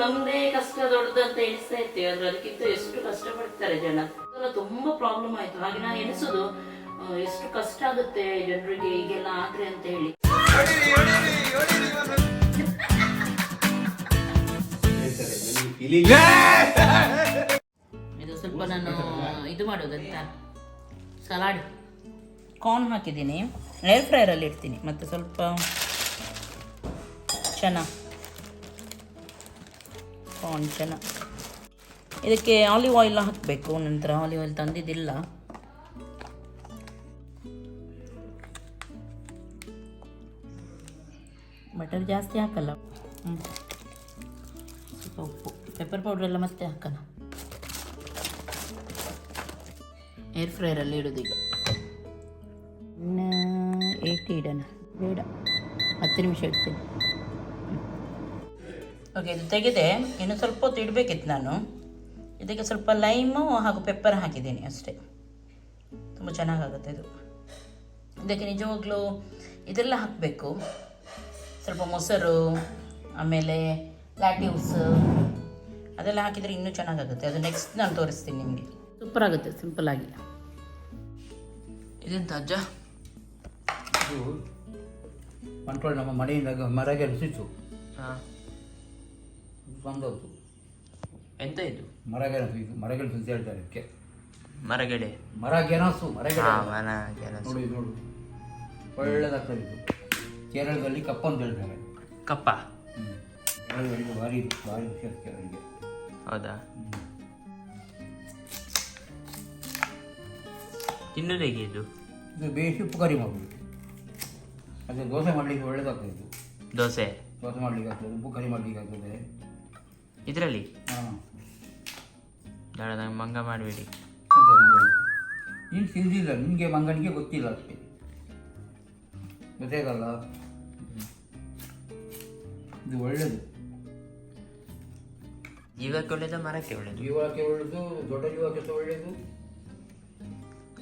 ನಮ್ದೇ ಕಷ್ಟ ಅಂತ ಎಣಿಸ್ತಾ ಇರ್ತೀವಿ ಆದ್ರೆ ಅದಕ್ಕಿಂತ ಎಷ್ಟು ಕಷ್ಟ ಪಡ್ತಾರೆ ಜನ? ಅದೆಲ್ಲ ತುಂಬಾ ಪ್ರಾಬ್ಲಮ್ ಆಯ್ತು. ಹಾಗೆ ನಾನು ಎಣಿಸೋದು ಎಷ್ಟು ಕಷ್ಟ ಆಗುತ್ತೆ ಜನರಿಗೆ ಈಗೆಲ್ಲ ಆದ್ರೆ ಅಂತ ಹೇಳಿ. ಇದು ಸ್ವಲ್ಪ ನಾನು ಇದು ಮಾಡೋದಂತ? ಸಲಾಡ್ ಕಾರ್ನ್ ಹಾಕಿದ್ದೀನಿ. ಏರ್ ಫ್ರೈರಲ್ಲಿ ಇಡ್ತೀನಿ. ಮತ್ತು ಸ್ವಲ್ಪ ಚೆನ್ನ ಚೆನ್ನ ಇದಕ್ಕೆ ಆಲಿವ್ ಆಯಿಲ್ ಹಾಕಬೇಕು, ನಂತರ ಆಲಿವ್ ಆಯಿಲ್ ತಂದಿದ್ದಿಲ್ಲ. ಬಟರ್ ಜಾಸ್ತಿ ಹಾಕಲ್ಲ. ಸ್ವಲ್ಪ ಉಪ್ಪು ಪೆಪ್ಪರ್ ಪೌಡ್ರ್ ಎಲ್ಲ ಮತ್ತೆ ಹಾಕೋಣ. ಏರ್ ಫ್ರೈರಲ್ಲಿ ಇಡೋದೀಗ ಇನ್ನು ಏಯ್ಟಿ ಇಡೋಣ. ಬೇಡ. ಹತ್ತು ನಿಮಿಷ ಇಡ್ತೀನಿ. ಓಕೆ ಇದು ತೆಗೆದೆ. ಇನ್ನು ಸ್ವಲ್ಪ ಹೊತ್ತು ಇಡಬೇಕಿತ್ತು ನಾನು. ಇದಕ್ಕೆ ಸ್ವಲ್ಪ ಲೈಮು ಹಾಗೂ ಪೆಪ್ಪರ್ ಹಾಕಿದ್ದೀನಿ ಅಷ್ಟೇ. ತುಂಬ ಚೆನ್ನಾಗಾಗುತ್ತೆ ಇದು. ಇದಕ್ಕೆ ನಿಜವಾಗ್ಲೂ ಇದೆಲ್ಲ ಹಾಕಬೇಕು. ಸ್ವಲ್ಪ ಮೊಸರು ಆಮೇಲೆ ಲ್ಯಾಟ್ಯೂಸ್ ಅದೆಲ್ಲ ಹಾಕಿದರೆ ಇನ್ನೂ ಚೆನ್ನಾಗಾಗುತ್ತೆ. ಅದು ನೆಕ್ಸ್ಟ್ ನಾನು ತೋರಿಸ್ತೀನಿ ನಿಮಗೆ. ಸೂಪರ್ ಆಗುತ್ತೆ ಸಿಂಪಲ್ ಆಗಿ. ಇದೆಂತ ಅಜ್ಜ? ಇದು ಕಂಟ್ರೋಲ್ ನಮ್ಮ ಮನೆಯಿಂದ ಮರಗೆ ಸಿಟ್ಟು ಬಂದದ್ದು. ಎಂತ ಇದು? ಮರಗೆಣಸು ಇದು ಮರಗೆಣಸು ಅಂತ ಹೇಳ್ತಾರೆ ಅದಕ್ಕೆ ಮರಗೆಡೆ. ಮರಗೆಣಸು ಮರಗೆಣಸು ಹಾ ಮರಗೆಣಸು. ನೋಡಿ ಇದು ನೋಡು. ಒಳ್ಳೆದಾಗ್ತದೆ ಇದು. ಕೇರಳದಲ್ಲಿ ಕಪ್ಪ ಅಂತ ಹೇಳ್ತಾರೆ. ಕಪ್ಪ? ಹ್ಮ್. ಕೇರಳದಲ್ಲಿ ಭಾರಿ ಭಾರಿ ವಿಶೇಷ ಕೇರಳಿಗೆ ಹೌದಾ? ತಿನ್ನೋದು ಹೇಗೆ ಇದು? ಇದು ಬೇಯಿಸಿ ಉಪ್ಪು ಕರಿ ಮಾಡೋದು ಅದೇ ದೋಸೆ ಮಾಡಲಿಕ್ಕೆ ಒಳ್ಳೆದಾಗ್ತದೆ ಇದು. ದೋಸೆ? ದೋಸೆ ಮಾಡಲಿಕ್ಕೆ ಆಗ್ತದೆ ಉಪ್ಪು ಕರಿ ಮಾಡಲಿಕ್ಕೆ ಆಗ್ತದೆ. ಇದರಲ್ಲಿ? ಬೇಡ ಮಂಗ ಮಾಡಬೇಡಿ. ನೀನು ತಿಂದಿಲ್ಲ ನಿಮಗೆ ಮಂಗನಿಗೆ ಗೊತ್ತಿಲ್ಲ ಅಷ್ಟೇ. ಗೊತ್ತಾಗಲ್ಲ ಇದು ಒಳ್ಳೇದು. ಜೀವಕ್ಕೆ ಒಳ್ಳೇದು ಮರಕ್ಕೆ ಒಳ್ಳೇದು. ಜೀವಕ್ಕೆ ಒಳ್ಳೇದು ದೊಡ್ಡ ಜೀವಕ್ಕೆ ಸಹ ಒಳ್ಳೇದು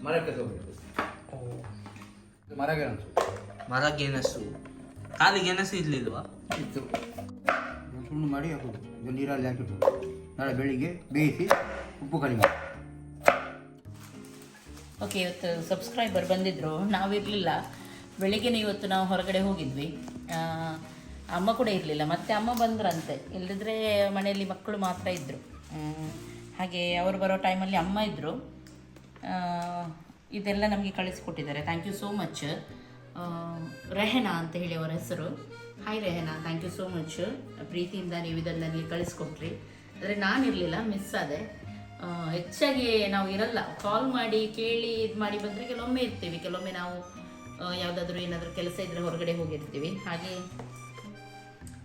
ಮರಕ್ಕೆ ಸಹ ಒಳ್ಳೆಯದು ಇದು ಮರಗೆಣಸು ಮರಗೆಣಸು ಖಾಲಿ ಗೆಣಸು ಇರಲಿಲ್ವಾ? ಇತ್ತು. ಸುಣ್ಣು ಮಾಡಿ ಹಾಕೋದು. ಇದು ನೀರಲ್ಲಿ ಹಾಕಿಟ್ಟು ನಾಳೆ ಬೆಳಿಗ್ಗೆ ಬೇಯಿಸಿ ಉಪ್ಪು ಕಡಿಮೆ ಓಕೆ ಇವತ್ತು ಸಬ್ಸ್ಕ್ರೈಬರ್ ಬಂದಿದ್ದರು ನಾವಿರಲಿಲ್ಲ ಬೆಳಿಗ್ಗೆನೇ ಇವತ್ತು ನಾವು ಹೊರಗಡೆ ಹೋಗಿದ್ವಿ. ಅಮ್ಮ ಕೂಡ ಇರಲಿಲ್ಲ. ಮತ್ತೆ ಅಮ್ಮ ಬಂದ್ರಂತೆ. ಇಲ್ಲದಿದ್ರೆ ಮನೆಯಲ್ಲಿ ಮಕ್ಕಳು ಮಾತ್ರ ಇದ್ದರು ಹಾಗೆ ಅವರು ಬರೋ ಟೈಮಲ್ಲಿ ಅಮ್ಮ ಇದ್ದರು ಇದೆಲ್ಲ ನಮಗೆ ಕಳಿಸ್ಕೊಟ್ಟಿದ್ದಾರೆ. Thank you so much Rehana ಅಂತ ಹೇಳಿ ಅವರ ಹೆಸರು. Hi Rehana thank you so much ಪ್ರೀತಿಯಿಂದ ನೀವು ಇದನ್ನು ನನಗೆ ಕಳಿಸ್ಕೊಟ್ರಿ. ಆದರೆ ನಾನಿರಲಿಲ್ಲ ಮಿಸ್ ಆದೆ. ಹೆಚ್ಚಾಗಿ ನಾವು ಇರಲ್ಲ. ಕಾಲ್ ಮಾಡಿ, ಕೇಳಿ, ಇದು ಮಾಡಿ ಬಂದರೆ ಕೆಲವೊಮ್ಮೆ ಇರ್ತೀವಿ. ಕೆಲವೊಮ್ಮೆ ನಾವು ಯಾವುದಾದ್ರೂ ಏನಾದರೂ ಕೆಲಸ ಇದ್ದರೆ ಹೊರಗಡೆ ಹೋಗಿರ್ತೀವಿ. ಹಾಗೆ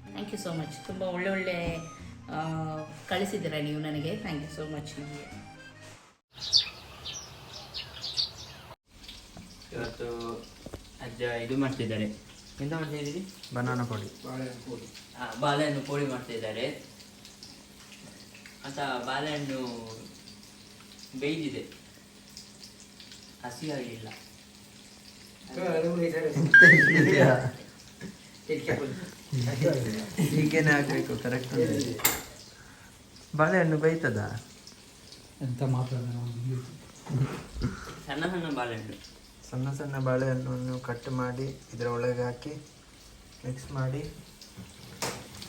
ಥ್ಯಾಂಕ್ ಯು ಸೋ ಮಚ್ ತುಂಬ ಒಳ್ಳೆ ಒಳ್ಳೆ ಕಳಿಸಿದ್ದೀರಾ ನೀವು ನನಗೆ. ಥ್ಯಾಂಕ್ ಯು ಸೋ ಮಚ್ ನಿಮಗೆ. ಇವತ್ತು ಅಜ್ಜ ಇದು ಮಾಡ್ತಿದ್ದಾರೆ. ಎಂತ ಮಾಡ್ತಿದ್ದೀರಿ ಬನಾನಾ ಪೊಡಿ. ಆ, ಬಾಳೆಹಣ್ಣು ಪೋಡಿ ಮಾಡ್ತಿದ್ದಾರೆ ಅಂತ ಬಾಳೆಹಣ್ಣು ಬೇಯ್ದಿದೆ. ಹಸಿ ಆಗಿಲ್ಲ. ಹೀಗೇನೆ ಆಗಬೇಕು ಕರೆಕ್ಟ್ ಬಾಳೆಹಣ್ಣು ಬೈತದ ಎಂತ ಮಾತಾಡ ಸಣ್ಣ ಸಣ್ಣ ಬಾಳೆಹಣ್ಣು. ಸಣ್ಣ ಸಣ್ಣ ಬಾಳೆಹಣ್ಣನ್ನು ಕಟ್ ಮಾಡಿ ಇದರ ಒಳಗೆ ಹಾಕಿ ಮಿಕ್ಸ್ ಮಾಡಿ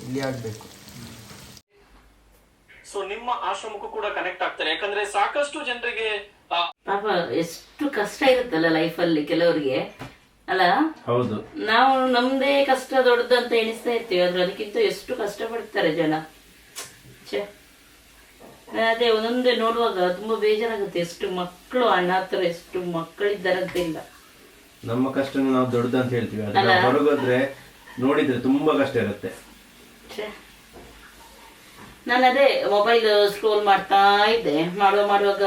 ಇಲ್ಲಿ ಆಗಬೇಕು ಸೊ ನಿಮ್ಮ ಆಶ್ರಮಕ್ಕೂ ಕೂಡ ಕನೆಕ್ಟ್ ಆಗ್ತಾರೆ. ಯಾಕಂದ್ರೆ ಸಾಕಷ್ಟು ಜನರಿಗೆ ಪಾಪ ಎಷ್ಟು ಕಷ್ಟ ಇರುತ್ತಲ್ಲ ಲೈಫ್ ಅಲ್ಲಿ ಕೆಲವರಿಗೆ. ಅಲ್ಲ? ಹೌದು. ನಾವು ನಮ್ದೇ ಕಷ್ಟ ದೊಡ್ಡದಂತ ಎಣಿಸ್ತಾ ಇರ್ತೀವಿ. ಆದ್ರೆ ಅದಕ್ಕಿಂತ ಎಷ್ಟು ಕಷ್ಟ ಪಡ್ತಾರೆ ಜನ? ಛೆ. ಅದೇ ಒಂದೊಂದೇ ನೋಡುವಾಗ ತುಂಬಾ ಬೇಜಾರಾಗುತ್ತೆ. ಎಷ್ಟು ಮಕ್ಕಳು ಅನಾಥರ ಎಷ್ಟು ಮಕ್ಕಳಿದ್ದಾರಂತ ಇಲ್ಲ. ನಮ್ಮ ಕಷ್ಟ ನಾವು ದೊಡ್ಡದಂತ ಹೇಳ್ತೀವಿ. ಅದನ್ನ ಹೊರಗೋದ್ರೆ ನೋಡಿದ್ರೆ ತುಂಬಾ ಕಷ್ಟ ಇರುತ್ತೆ. ಛೆ. ನಾನು ಅದೇ ಮೊಬೈಲ್ ಸ್ಕ್ರೋಲ್ ಮಾಡ್ತಾ ಇದ್ದೆ. ಮಾಡುವ ಮಾಡುವಾಗ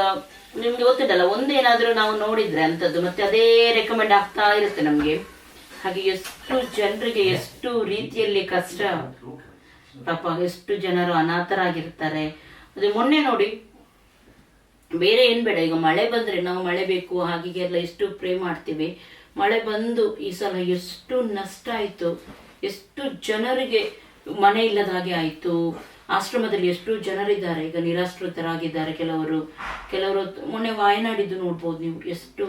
ನಿಮ್ಗೆ ಗೊತ್ತಿದ್ದಲ್ಲ ಒಂದೇನಾದ್ರೂ ನಾವು ನೋಡಿದ್ರೆ ಅಂತದ್ದು ಮತ್ತೆ ಅದೇ ರೆಕಮೆಂಡ್ ಆಗ್ತಾ ಇರುತ್ತೆ ನಮ್ಗೆ. ಹಾಗೆ ಎಷ್ಟು ಜನರಿಗೆ ಎಷ್ಟು ರೀತಿಯಲ್ಲಿ ಕಷ್ಟ. ಪಾಪ ಎಷ್ಟು ಜನರು ಅನಾಥರಾಗಿರ್ತಾರೆ. ಅದು ಮೊನ್ನೆ ನೋಡಿ, ಬೇರೆ ಏನು ಬೇಡ, ಈಗ ಮಳೆ ಬಂದ್ರೆ ನಾವು ಮಳೆ ಬೇಕು ಹಾಗೆ ಎಲ್ಲ ಎಷ್ಟು ಪ್ರೇ ಮಾಡ್ತೀವಿ. ಮಳೆ ಬಂದು ಈ ಸಲ ಎಷ್ಟು ನಷ್ಟ ಆಯಿತು, ಎಷ್ಟು ಜನರಿಗೆ ಮನೆ ಇಲ್ಲದ ಹಾಗೆ ಆಯಿತು. ಆಶ್ರಮದಲ್ಲಿ ಎಷ್ಟು ಜನರಿದ್ದಾರೆ, ಈಗ ನಿರಾಶ್ರಿತರಾಗಿದ್ದಾರೆ ಕೆಲವರು. ಕೆಲವರು ಮೊನ್ನೆ ವಾಯನಾಡಿದ್ದು ನೋಡ್ಬೋದು ನೀವು, ಎಷ್ಟು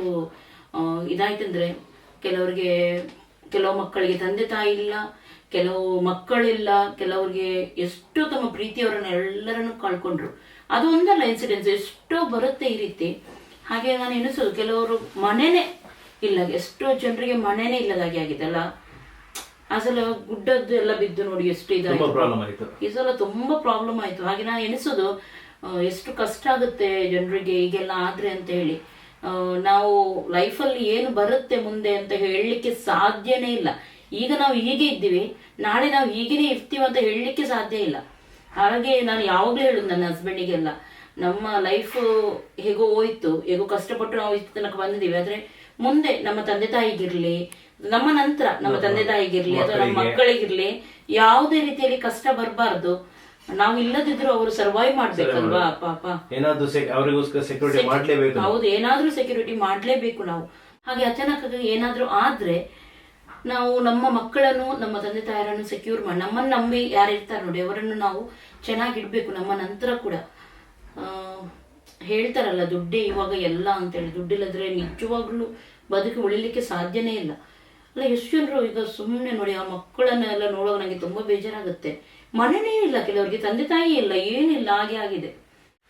ಇದಾಯ್ತಂದ್ರೆ ಕೆಲವರಿಗೆ, ಕೆಲವು ಮಕ್ಕಳಿಗೆ ತಂದೆ ತಾಯಿ ಇಲ್ಲ ಕೆಲವು ಮಕ್ಕಳಿಲ್ಲ ಕೆಲವರಿಗೆ ಎಷ್ಟು ತಮ್ಮ ಪ್ರೀತಿಯವರನ್ನ ಎಲ್ಲರನ್ನು ಕಳ್ಕೊಂಡ್ರು. ಅದು ಒಂದಲ್ಲ ಇನ್ಸಿಡೆನ್ಸ್ ಎಷ್ಟೋ ಬರುತ್ತೆ ಈ ರೀತಿ. ಹಾಗೆ ನಾನು ಎನಿಸೋದು ಕೆಲವರು ಮನೆನೇ ಇಲ್ಲ ಎಷ್ಟೋ ಜನರಿಗೆ ಮನೆನೇ ಇಲ್ಲದಾಗಿ ಆಗಿದೆ ಅಲ್ಲ. ಆ ಸಲ ಗುಡ್ಡದ್ದು ಎಲ್ಲ ಬಿದ್ದು ನೋಡಿ ಎಷ್ಟು ಇದಾಯ್ತು. ಈ ಸಲ ತುಂಬಾ ಪ್ರಾಬ್ಲಮ್ ಆಯ್ತು. ಹಾಗೆ ನಾನು ಎನಿಸೋದು ಎಷ್ಟು ಕಷ್ಟ ಆಗುತ್ತೆ ಜನರಿಗೆ ಈಗೆಲ್ಲ ಆದ್ರೆ ಅಂತ ಹೇಳಿ. ನಾವು ನಾವು ಲೈಫಲ್ಲಿ ಏನು ಬರುತ್ತೆ ಮುಂದೆ ಅಂತ ಹೇಳಲಿಕ್ಕೆ ಸಾಧ್ಯನೇ ಇಲ್ಲ. ಈಗ ನಾವು ಹೀಗೆ ಇದ್ದೀವಿ ನಾಳೆ ನಾವು ಹೀಗೇನೆ ಇರ್ತೀವಿ ಅಂತ ಹೇಳಲಿಕ್ಕೆ ಸಾಧ್ಯ ಇಲ್ಲ. ಹಾಗೆ ನಾನು ಯಾವಾಗಲೂ ಹೇಳುದು ನನ್ನ ಹಸ್ಬೆಂಡಿಗೆಲ್ಲ ನಮ್ಮ ಲೈಫ್ ಹೇಗೋ ಹೋಯ್ತು ಹೇಗೋ ಕಷ್ಟಪಟ್ಟು ನಾವು ಇಷ್ಟು ತನಕ ಬಂದಿದ್ದೀವಿ. ಆದ್ರೆ ಮುಂದೆ ನಮ್ಮ ತಂದೆ ತಾಯಿಗಿರ್ಲಿ ನಮ್ಮ ನಂತರ ನಮ್ಮ ತಂದೆ ತಾಯಿಗಿರ್ಲಿ ಅಥವಾ ನಮ್ಮ ಮಕ್ಕಳಿಗಿರ್ಲಿ ಯಾವುದೇ ರೀತಿಯಲ್ಲಿ ಕಷ್ಟ ಬರಬಾರ್ದು. ನಾವು ಇಲ್ಲದಿದ್ರು ಅವರು ಸರ್ವೈವ್ ಮಾಡ್ಬೇಕಲ್ವಾ ಪಾಪ? ಏನಾದ್ರು ಸೆ- ಅವರಿಗೋಸ್ಕರ ಸೆಕ್ಯೂರಿಟಿ ಮಾಡ್ಲೇಬೇಕು ಹೌದು ಏನಾದ್ರೂ ಸೆಕ್ಯೂರಿಟಿ ಮಾಡ್ಲೇಬೇಕು ನಾವು. ಹಾಗೆ ಅಚಾನಕ್ ಏನಾದ್ರೂ ಆದ್ರೆ ನಾವು ನಮ್ಮ ಮಕ್ಕಳನ್ನು, ನಮ್ಮ ತಂದೆ ತಾಯರನ್ನು ಸೆಕ್ಯೂರ್ ಮಾಡಿ ನಮ್ಮನ್ನು ನಂಬಿ ಯಾರು ಇರ್ತಾರೆ ನೋಡಿ, ಅವರನ್ನು ನಾವು ಚೆನ್ನಾಗಿಡ್ಬೇಕು ನಮ್ಮ ನಂತರ ಕೂಡ. ಹೇಳ್ತಾರಲ್ಲ, ದುಡ್ಡೇ ಇವಾಗ ಎಲ್ಲ ಅಂತೇಳಿ ದುಡ್ಡಿಲ್ಲದ್ರೆ ನಿಜವಾಗ್ಲೂ ಬದುಕು ಉಳಿಲಿಕ್ಕೆ ಸಾಧ್ಯನೇ ಇಲ್ಲ. ಅಲ್ಲ, ಎಷ್ಟು ಜನರು ಈಗ ಸುಮ್ಮನೆ ನೋಡಿ, ಆ ಮಕ್ಕಳನ್ನೆಲ್ಲ ನೋಡುವಾಗ ನನಗೆ ತುಂಬಾ ಬೇಜಾರಾಗುತ್ತೆ. ಮನೆನೇ ಇಲ್ಲ, ಕೆಲವರಿಗೆ ತಂದೆ ತಾಯಿ ಇಲ್ಲ, ಏನಿಲ್ಲ, ಹಾಗೆ ಆಗಿದೆ.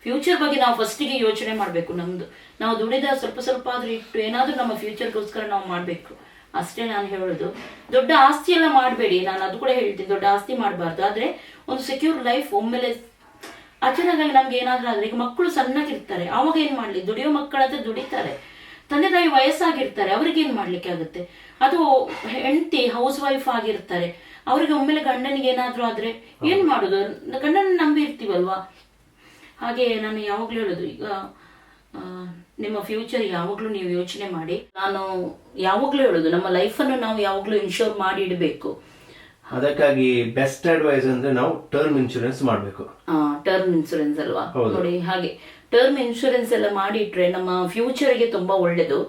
ಫ್ಯೂಚರ್ ಬಗ್ಗೆ ನಾವು ಫಸ್ಟಿಗೆ ಯೋಚನೆ ಮಾಡಬೇಕು ನಮ್ದು. ನಾವು ದುಡಿದ ಸ್ವಲ್ಪ ಸ್ವಲ್ಪ ಆದ್ರೂ ಇಟ್ಟು ಏನಾದ್ರೂ ನಮ್ಮ ಫ್ಯೂಚರ್ಗೋಸ್ಕರ ನಾವು ಮಾಡಬೇಕು. ಅಷ್ಟೇ ನಾನು ಹೇಳೋದು. ದೊಡ್ಡ ಆಸ್ತಿ ಎಲ್ಲ ಮಾಡಬೇಡಿ. ನಾನು ಅದು ಕೂಡ ಹೇಳ್ತೀನಿ ದೊಡ್ಡ ಆಸ್ತಿ ಮಾಡಬಾರ್ದು. ಆದ್ರೆ ಒಂದು ಸೆಕ್ಯೂರ್ ಲೈಫ್ ಒಮ್ಮೆಲೆ ಅಚಾನಕಾಗಿ ನಮ್ಗೆ ಏನಾದ್ರೂ ಆದ್ರೆ ಈಗ ಮಕ್ಕಳು ಸಣ್ಣಗಿರ್ತಾರೆ. ಅವಾಗ ಏನು ಮಾಡಲಿ? ದುಡಿಯೋ ಮಕ್ಕಳಾದ್ರೆ ದುಡಿತಾರೆ. ತಂದೆ ತಾಯಿ ವಯಸ್ಸಾಗಿರ್ತಾರೆ. ಅವ್ರಿಗೆ ಏನು ಮಾಡ್ಲಿಕ್ಕೆ ಆಗುತ್ತೆ? ಅದು ಹೆಂಡತಿ ಹೌಸ್ ವೈಫ್ ಆಗಿರ್ತಾರೆ. ಅವ್ರಿಗೆ ಒಮ್ಮೆಲೆ ಗಂಡನಿಗೆ ಏನಾದರೂ ಆದ್ರೆ ಏನ್ ಮಾಡೋದು? ಗಂಡನ ನಂಬಿರ್ತೀವಲ್ವಾ? ಹಾಗೆ ನಾನು ಯಾವಾಗ್ಲೂ ಹೇಳೋದು. ಈಗ ನಿಮ್ಮ ಫ್ಯೂಚರ್ ಯಾವಾಗ್ಲೂ ನೀವು ಯೋಚನೆ ಮಾಡಿ. ನಾನು ಯಾವಾಗಲೂ ಹೇಳೋದು ನಮ್ಮ ಲೈಫನ್ನು ನಾವು ಯಾವಾಗ್ಲೂ ಇನ್ಶೂರ್ ಮಾಡಿ ಇಡಬೇಕು. ಅದಕ್ಕಾಗಿ ಬೆಸ್ಟ್ ಅಡ್ವೈಸ್ ಅಂದ್ರೆ ನಾವು ಟರ್ಮ್ ಇನ್ಶೂರೆನ್ಸ್ ಮಾಡಬೇಕು. ಟರ್ಮ್ ಇನ್ಶೂರೆನ್ಸ್ ಅಲ್ವಾ? ನೋಡಿ ಹಾಗೆ. ಟರ್ಮ್ ಇನ್ಶೂರೆನ್ಸ್ ಎಲ್ಲ ಮಾಡಿಟ್ರೆ ನಮ್ಮ ಫ್ಯೂಚರ್ಗೆ ತುಂಬಾ ಒಳ್ಳೇದು.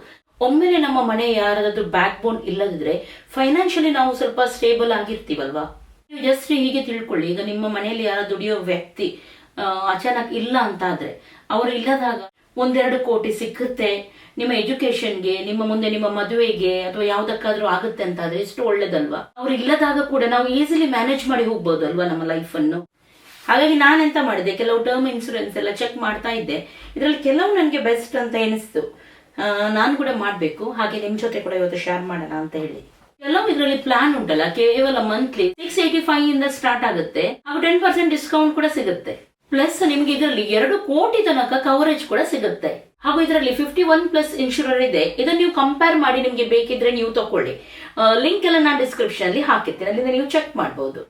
ಒಮ್ಮೆಲೆ ನಮ್ಮ ಮನೆ ಯಾರಾದ್ರೂ ಬ್ಯಾಕ್ ಬೋನ್ ಇಲ್ಲದಿದ್ರೆ ಫೈನಾನ್ಷಿಯಲಿ ನಾವು ಸ್ವಲ್ಪ ಸ್ಟೇಬಲ್ ಆಗಿರ್ತೀವಲ್ವಾ? ನೀವು ಜಸ್ಟ್ ಹೀಗೆ ತಿಳ್ಕೊಳ್ಳಿ ಈಗ ನಿಮ್ಮ ಮನೆಯಲ್ಲಿ ಯಾರ ದುಡಿಯೋ ವ್ಯಕ್ತಿ ಅಚಾನಕ್ ಇಲ್ಲ ಅಂತ ಆದ್ರೆ ಅವರು ಇಲ್ಲದಾಗ ಒಂದೆರಡು ಕೋಟಿ ಸಿಕ್ಕುತ್ತೆ. ನಿಮ್ಮ ಎಜುಕೇಶನ್ಗೆ ನಿಮ್ಮ ಮುಂದೆ ನಿಮ್ಮ ಮದುವೆಗೆ ಅಥವಾ ಯಾವ್ದಕ್ಕಾದ್ರೂ ಆಗುತ್ತೆ ಅಂತ ಆದ್ರೆ ಎಷ್ಟು ಒಳ್ಳೇದಲ್ವಾ? ಅವ್ರು ಇಲ್ಲದಾಗ ಕೂಡ ನಾವು ಈಸಿಲಿ ಮ್ಯಾನೇಜ್ ಮಾಡಿ ಹೋಗ್ಬೋದಲ್ವಾ ನಮ್ಮ ಲೈಫ್ ಅನ್ನು ಹಾಗಾಗಿ ನಾನೆಂತ ಮಾಡಿದೆ, ಕೆಲವು ಟರ್ಮ್ ಇನ್ಸೂರೆನ್ಸ್ ಎಲ್ಲ ಚೆಕ್ ಮಾಡ್ತಾ ಇದ್ದೆ. ಇದರಲ್ಲಿ ಕೆಲವು ನನಗೆ ಬೆಸ್ಟ್ ಅಂತ ಎನಿಸ್ತು. ನಾನು ಕೂಡ ಮಾಡಬೇಕು. ಹಾಗೆ ನಿಮ್ ಜೊತೆ ಕೂಡ ಇವತ್ತು ಶೇರ್ ಮಾಡೋಣ ಅಂತ ಹೇಳಿ. ಕೆಲವು ಇದರಲ್ಲಿ ಪ್ಲಾನ್ ಉಂಟಲ್ಲ, ಕೇವಲ ಮಂತ್ಲಿ ಸಿಕ್ಸ್ ಏಯ್ಟಿ ಫೈವ್ ಇಂದ ಸ್ಟಾರ್ಟ್ ಆಗುತ್ತೆ. ಹಾಗೂ ಟೆನ್ ಪರ್ಸೆಂಟ್ ಡಿಸ್ಕೌಂಟ್ ಕೂಡ ಸಿಗುತ್ತೆ. ಪ್ಲಸ್ ನಿಮ್ಗೆ ಇದರಲ್ಲಿ ಎರಡು ಕೋಟಿ ತನಕ ಕವರೇಜ್ ಕೂಡ ಸಿಗುತ್ತೆ. ಹಾಗೂ ಇದರಲ್ಲಿ ಫಿಫ್ಟಿ ಒನ್ ಪ್ಲಸ್ ಇನ್ಶೂರರ್ ಇದೆ. ಇದನ್ನ ನೀವು ಕಂಪೇರ್ ಮಾಡಿ ನಿಮ್ಗೆ ಬೇಕಿದ್ರೆ ನೀವು ತಕೊಳ್ಳಿ. ಲಿಂಕ್ ಎಲ್ಲ ನಾನು ಡಿಸ್ಕ್ರಿಪ್ಷನ್ ಅಲ್ಲಿ ಹಾಕಿರ್ತೀನಿ. ಅಲ್ಲಿಂದ ನೀವು ಚೆಕ್ ಮಾಡಬಹುದು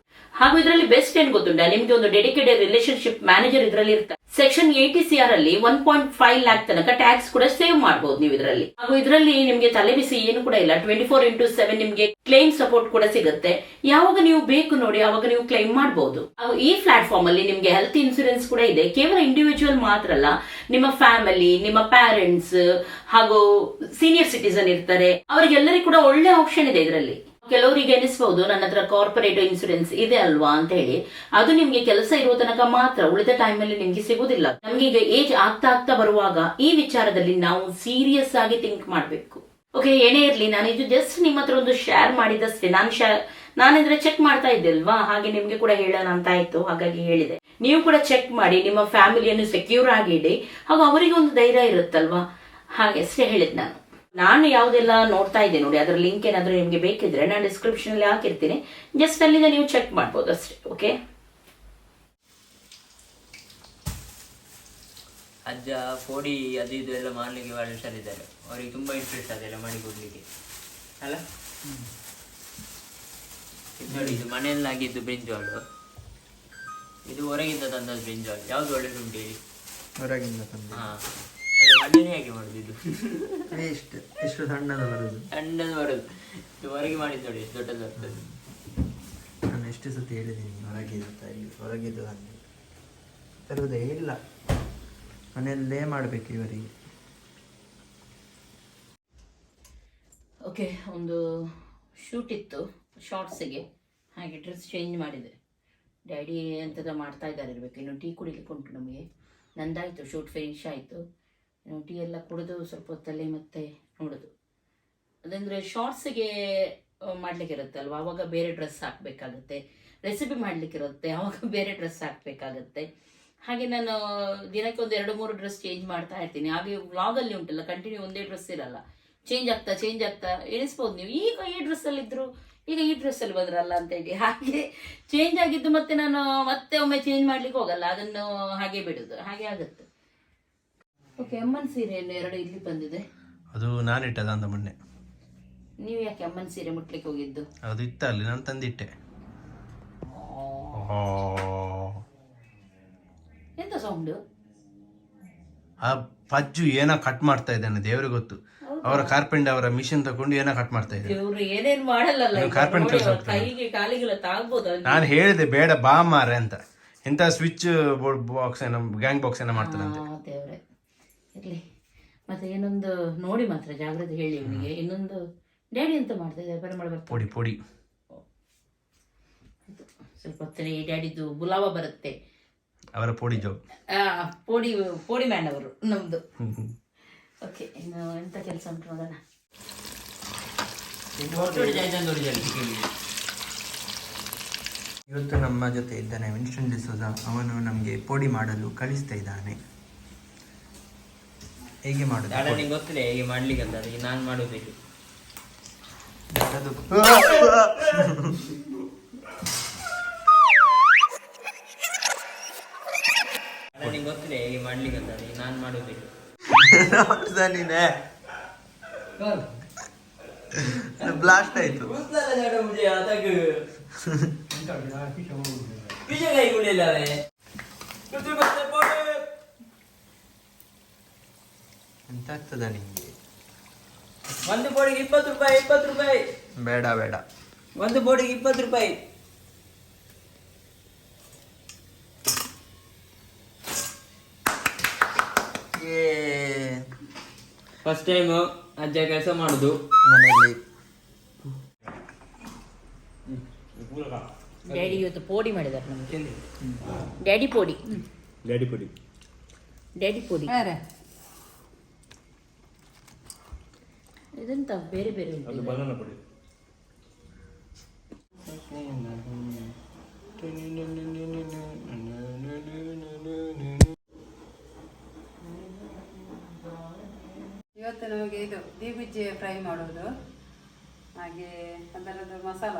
ಹಾಗೂ ಇದರಲ್ಲಿ ಬೆಸ್ಟ್ ಏನ್ ಗೊತ್ತುಂಟ? ನಿಮ್ಗೆ ಒಂದು ಡೆಡಿಕೇಟೆಡ್ ರಿಲೇಶನ್ಶಿಪ್ ಮ್ಯಾನೇಜರ್ ಇದರಲ್ಲಿ ಇರ್ತಾರೆ ಸೆಕ್ಷನ್ ಏಟಿ ಸಿ ಆರ್ ಅಲ್ಲಿ ಒನ್ ಪಾಯಿಂಟ್ ಫೈವ್ ಲ್ಯಾಕ್ ತನಕ ಟ್ಯಾಕ್ಸ್ ಕೂಡ ಸೇವ್ ಮಾಡಬಹುದು ನೀವು ಇದರಲ್ಲಿ. ಹಾಗೂ ಇದರಲ್ಲಿ ನಿಮ್ಗೆ ತಲೆಬಿಸಿ ಏನು ಕೂಡ ಇಲ್ಲ. ಟ್ವೆಂಟಿ ಫೋರ್ ಇಂಟು ಸೆವೆನ್ ನಿಮ್ಗೆ ಕ್ಲೈಮ್ ಸಪೋರ್ಟ್ ಕೂಡ ಸಿಗುತ್ತೆ. ಯಾವಾಗ ನೀವು ಬೇಕು ನೋಡಿ ಅವಾಗ ನೀವು ಕ್ಲೈಮ್ ಮಾಡಬಹುದು ಈ ಪ್ಲಾಟ್ಫಾರ್ಮ್ ಅಲ್ಲಿ ನಿಮ್ಗೆ ಹೆಲ್ತ್ ಇನ್ಸೂರೆನ್ಸ್ ಕೂಡ ಇದೆ. ಕೇವಲ ಇಂಡಿವಿಜುವಲ್ ಮಾತ್ರ ಅಲ್ಲ, ನಿಮ್ಮ ಫ್ಯಾಮಿಲಿ ನಿಮ್ಮ ಪ್ಯಾರೆಂಟ್ಸ್ ಹಾಗೂ ಸೀನಿಯರ್ ಸಿಟಿಸನ್ ಇರ್ತಾರೆ. ಅವರಿಗೆಲ್ಲರಿಗೂ ಕೂಡ ಒಳ್ಳೆ ಆಪ್ಷನ್ ಇದೆ ಇದರಲ್ಲಿ. ಕೆಲವರಿಗೆ ಎನಿಸಬಹುದು ನನ್ನ ಹತ್ರ ಕಾರ್ಪೊರೇಟ್ ಇನ್ಸೂರೆನ್ಸ್ ಇದೆ ಅಲ್ವಾ ಅಂತ ಹೇಳಿ. ಅದು ನಿಮ್ಗೆ ಕೆಲಸ ಇರುವ ತನಕ ಮಾತ್ರ, ಉಳಿದ ಟೈಮ್ ಅಲ್ಲಿ ನಿಮ್ಗೆ ಸಿಗುದಿಲ್ಲ. ನಮ್ಗೆ ಈಗ ಏಜ್ ಆಗ್ತಾ ಆಗ್ತಾ ಬರುವಾಗ ಈ ವಿಚಾರದಲ್ಲಿ ನಾವು ಸೀರಿಯಸ್ ಆಗಿ ಥಿಂಕ್ ಮಾಡಬೇಕು. ಓಕೆ ಏನೇ ಇರ್ಲಿ, ನಾನು ಇದು ಜಸ್ಟ್ ನಿಮ್ಮ ಹತ್ರ ಒಂದು ಶೇರ್ ಮಾಡಿದಷ್ಟೇ. ನಾನು ಶೇರ್ ನಾನಿದ್ರೆ ಚೆಕ್ ಮಾಡ್ತಾ ಇದ್ದೆ ಅಲ್ವಾ? ಹಾಗೆ ನಿಮ್ಗೆ ಕೂಡ ಹೇಳೋಣ ಅಂತ ಆಯ್ತು. ಹಾಗಾಗಿ ಹೇಳಿದೆ. ನೀವು ಕೂಡ ಚೆಕ್ ಮಾಡಿ, ನಿಮ್ಮ ಫ್ಯಾಮಿಲಿಯನ್ನು ಸೆಕ್ಯೂರ್ ಆಗಿ ಇಡಿ ಹಾಗೂ ಅವರಿಗೆ ಒಂದು ಧೈರ್ಯ ಇರುತ್ತಲ್ವಾ? ಹಾಗೆ ಅಷ್ಟೇ ಹೇಳಿದ್ ನಾನು. ನಾನು ಯಾವುದೆಲ್ಲ ನೋಡ್ತಾ ಇದ್ದೆ ನೋಡಿ ಅದರ ಲಿಂಕ್ ಏನಾದರೂ ನಿಮಗೆ ಬೇಕಿದ್ರೆ ನಾನು ಡಿಸ್ಕ್ರಿಪ್ಷನ್ ಅಲ್ಲಿ ಹಾಕಿರ್ತೀನಿ. ಜಸ್ಟ್ ಅಲ್ಲಿಂದ ನೀವು ಚೆಕ್ ಮಾಡ್ಬೋದು ಅಷ್ಟೇ ಓಕೆ ಅಜ್ಜ ಫೋಡಿ ಅದು ಇದು ಎಲ್ಲ ಮಾಡಲಿಕ್ಕೆ ಭಾಳ ಹುಷಾರಿದ್ದಾರೆ. ಅವರಿಗೆ ತುಂಬ ಇಂಟ್ರೆಸ್ಟ್ ಅದೆಲ್ಲ ಮಾಡಿ ಕೊಡಲಿಕ್ಕೆ. ಅಲ್ಲ? ಇದು ನೋಡಿ ಇದು ಮನೆಯಲ್ಲಾಗಿದ್ದು ಬ್ರಿಂಜಾಳು ಇದು ಹೊರಗಿಂದ ತಂದದ್ದು ಬ್ರಿಂಜಾಳು ಯಾವುದು ಒಳ್ಳೇದು ಉಂಟು ಹೇಳಿ? ಹೊರಗಿಂದ ತಂದ ಹಾ. ಅದು ಮನೆಯೇ ಹೇಗೆ ಮಾಡುದು ಇದು? ಎಷ್ಟು ಎಷ್ಟು ಸಣ್ಣದ ಬರುದು? ಸಣ್ಣದು ಬರೋದು. ಇದು ಹೊರಗೆ ಮಾಡಿದ್ದು ನೋಡಿ ಎಷ್ಟು ದೊಡ್ಡದು ಬರ್ತದೆ. ನಾನು ಎಷ್ಟು ಸತಿ ಹೇಳಿದ್ದೀನಿ ಹೊರಗೆ ಹೊರಗೆ ಹೊರಗಿದ್ದು ತಂದೆ ತರುವುದೇ ಇಲ್ಲ. ಮನೆಯಲ್ಲೇ ಮಾಡಬೇಕು ಇವರಿಗೆ ಓಕೆ ಒಂದು ಶೂಟ್ ಇತ್ತು ಶಾರ್ಟ್ಸಿಗೆ ಹಾಗೆ ಡ್ರೆಸ್ ಚೇಂಜ್ ಮಾಡಿದೆ. ಡ್ಯಾಡಿ ಎಂಥದ ಮಾಡ್ತಾ ಇದ್ದಾರೆ ಇರ್ಬೇಕು. ಇನ್ನು ಟೀ ಕುಡಿಲಿಕ್ಕೆ ಉಂಟು ನಮಗೆ. ನಂದಾಯಿತು ಶೂಟ್ ಫಿನಿಶ್ ಆಯಿತು. ಟೀ ಎಲ್ಲ ಕುಡಿದು ಸ್ವಲ್ಪ ಹೊತ್ತಲ್ಲಿ ಮತ್ತೆ ನೋಡೋದು. ಅದಂದರೆ ಶಾರ್ಟ್ಸಿಗೆ ಮಾಡ್ಲಿಕ್ಕೆ ಇರುತ್ತೆ ಅಲ್ವಾ? ಅವಾಗ ಬೇರೆ ಡ್ರೆಸ್ ಹಾಕಬೇಕಾಗುತ್ತೆ. ರೆಸಿಪಿ ಮಾಡಲಿಕ್ಕಿರುತ್ತೆ ಆವಾಗ ಬೇರೆ ಡ್ರೆಸ್ ಹಾಕಬೇಕಾಗುತ್ತೆ. ಹಾಗೆ ನಾನು, ದಿನಕ್ಕೆ ಒಂದು ಎರಡು ಮೂರು ಡ್ರೆಸ್ ಚೇಂಜ್ ಮಾಡ್ತಾ ಇರ್ತೀನಿ. ಹಾಗೆ ವ್ಲಾಗಲ್ಲಿ ಉಂಟಲ್ಲ ಕಂಟಿನ್ಯೂ ಒಂದೇ ಡ್ರೆಸ್ ಇರಲ್ಲ. ಚೇಂಜ್ ಆಗ್ತಾ ಚೇಂಜ್ ಆಗ್ತಾ ಎಣಿಸ್ಬೋದು ನೀವು. ಈಗ ಈ ಡ್ರೆಸ್ಸಲ್ಲಿದ್ದರು ಈಗ ಈ ಡ್ರೆಸ್ಸಲ್ಲಿ ಬಂದ್ರಲ್ಲ ಅಂತ ಹೇಳಿ. ಹಾಗೆ ಚೇಂಜ್ ಆಗಿದ್ದು ಮತ್ತೆ ನಾನು ಮತ್ತೆ ಒಮ್ಮೆ ಚೇಂಜ್ ಮಾಡ್ಲಿಕ್ಕೆ ಹೋಗಲ್ಲ. ಅದನ್ನು ಹಾಗೆ ಬಿಡೋದು. ಹಾಗೆ ಆಗುತ್ತೆ. ಓಕೆ ಅಮ್ಮನ ಸೀರೆ ಇನ್ನು ಎರಡು ಇಲ್ಲಿ ಬಂದಿದೆ. ಅದು ನಾನಿಟ್ಟದ ಅಂದ ಮೊನ್ನೆ. ನೀವು ಯಾಕೆ ಅಮ್ಮನ ಸೀರೆ ಮುಟ್ಲಿಕ್ಕೆ ಹೋಗಿದ್ದು? ಅದು ಇತ್ತ ಅಲ್ಲಿ ನಾನು ತಂದಿಟ್ಟೆ. ಎಂತ ಸೌಂಡು ಆ ಪಜ್ಜು ಏನೋ ಕಟ್ ಮಾಡ್ತಾ ಇದ್ದಾನೆ ದೇವ್ರಿಗೆ ಗೊತ್ತು. ಅವರ ಕಾರ್ಪೆಂಡ್ ಅವರ ಮಿಷನ್ ತಗೊಂಡು ಏನೋ ಕಟ್ ಮಾಡ್ತಾ ಇದ್ದಾರೆ ಕಾಲಿಗೆಲ್ಲ ತಾಗ್ಬೋದು ನಾನು ಹೇಳಿದೆ ಬೇಡ ಬಾ ಮಾರೆ ಅಂತ. ಇಂಥ ಸ್ವಿಚ್ ಬೋರ್ಡ್ ಬಾಕ್ಸ್ ಏನೋ ಗ್ಯಾಂಗ್ ಬಾಕ್ಸ್ ಏನೋ ಮಾಡ್ತಾರೆ ಅಂತ ದೇವ್ರೆ. ಇರ್ಲಿ. ಮತ್ತೆ ಇನ್ನೊಂದು ನೋಡಿ ಮಾತ್ರ ಜಾಗ್ರತೆ ಹೇಳಿ ಇವನಿಗೆ. ಇನ್ನೊಂದು ಡ್ಯಾಡಿ ಅಂತ ಮಾಡ್ತಾ ಇದ್ದಾರೆ ಪರಿಮಳ ಬರ್ತಾ ಪೊಡಿ ಪೊಡಿ. ಸ್ವಲ್ಪ ಹೊತ್ತಲ್ಲಿ ಡ್ಯಾಡಿದು ಬುಲಾವ ಬರುತ್ತೆ. ಅವರ ಪೋಡಿ ಜಾಬ್ ಆ, ಪೋಡಿ ಪೋಡಿ ಮ್ಯಾನ್ ಅವರು ನಮ್ದು. ಓಕೆ ಇನ್ನು ಎಂತ ಕೆಲಸ ಉಂಟು ನೋಡೋಣ. ಇವತ್ತು ನಮ್ಮ ಜೊತೆ ಇದ್ದಾನೆ ವಿನ್ಸ್ಟನ್ ಡಿಸೋಜ. ಅವನು ನಮಗೆ ಪೋಡಿ ಮಾಡಲು ಕಳಿಸ್ತಾ ಇದ್ದಾನೆ. ಹೇಗೆ ಮಾಡುದು? ಅಲ್ಲ ನಿಂಗೆ ಗೊತ್ತಿಲ್ಲ ಹೇಗೆ ಮಾಡ್ಲಿಕ್ಕೆ ಅಂತ ಅದಕ್ಕೆ ನಾನು ಮಾಡೋದಿಲ್ಲ. ಅದು ನಿಂಗೆ ಗೊತ್ತಿಲ್ಲ ಹೇಗೆ ಮಾಡ್ಲಿಕ್ಕೆ ಅಂತ ಅದಕ್ಕೆ ನಾನು ಮಾಡೋದಿಲ್ಲ. ನೋಡ್ದ ನೀನೆ. ಬ್ಲಾಸ್ಟ್ ಆಯ್ತು. ಎಂತ ಆಗ್ತದ ನಿಂಗೆ? ಒಂದು ಬೋಡಿಗೆ ಇಪ್ಪತ್ತು ರೂಪಾಯಿ ಇಪ್ಪತ್ತು ರೂಪಾಯಿ. ಬೇಡ ಬೇಡ. ಒಂದು ಬೋಡಿಗೆ ಇಪ್ಪತ್ತು ರೂಪಾಯಿ. ಏ. ಫಸ್ಟ್ ಟೈಮ್ ಅಜ್ಜ ಕೆಲಸ ಮಾಡುದು. ಮನೆಯಲ್ಲಿ. ಡ್ಯಾಡಿ ಇವತ್ತು ಪೋಡಿ ಮಾಡಿದಾರೆ ನಮಗೆ. ಡ್ಯಾಡಿ ಪೋಡಿ. ಡ್ಯಾಡಿ ಪೋಡಿ. ಡ್ಯಾಡಿ ಪೋಡಿ. ಇದೆಂತ ಬೇರೆ ಬೇರೆ ಅದು. ಬನಾನ ಪೊಡಿ. ಇವತ್ತು ನಮಗೆ ಇದು ದೀಗುಜ್ಜೆ ಫ್ರೈ ಮಾಡೋದು. ಹಾಗೆ ಅದರದ್ದು ಮಸಾಲ.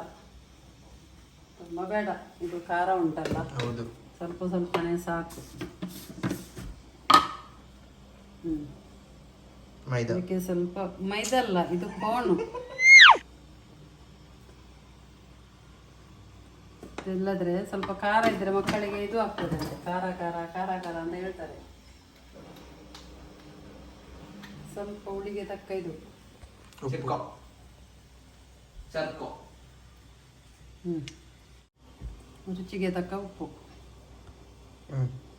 ತುಂಬ ಬೇಡ ಇದು ಖಾರ ಉಂಟಲ್ಲ. ಹೌದು. ಸ್ವಲ್ಪ ಸ್ವಲ್ಪನೇ ಸಾಕು. ಹ್ಞೂ ಮೈದಾ. ಅದಕ್ಕೆ ಸ್ವಲ್ಪ ಮೈದಲ್ಲ ಇದು ಕೋಣು. ಇಲ್ಲದ್ರೆ ಸ್ವಲ್ಪ ಖಾರ ಇದ್ರೆ ಮಕ್ಕಳಿಗೆ ಇದು ಆಗ್ತದೆ ಖಾರ ಖಾರ ಖಾರ ಖಾರ ಅಂತ ಹೇಳ್ತಾರೆ. ಸ್ವಲ್ಪ ಹುಳಿಗೆ ತಕ್ಕ ಇದು. ಹ್ಮ್. ರುಚಿಗೆ ತಕ್ಕ ಉಪ್ಪು. ಹ್ಮ್.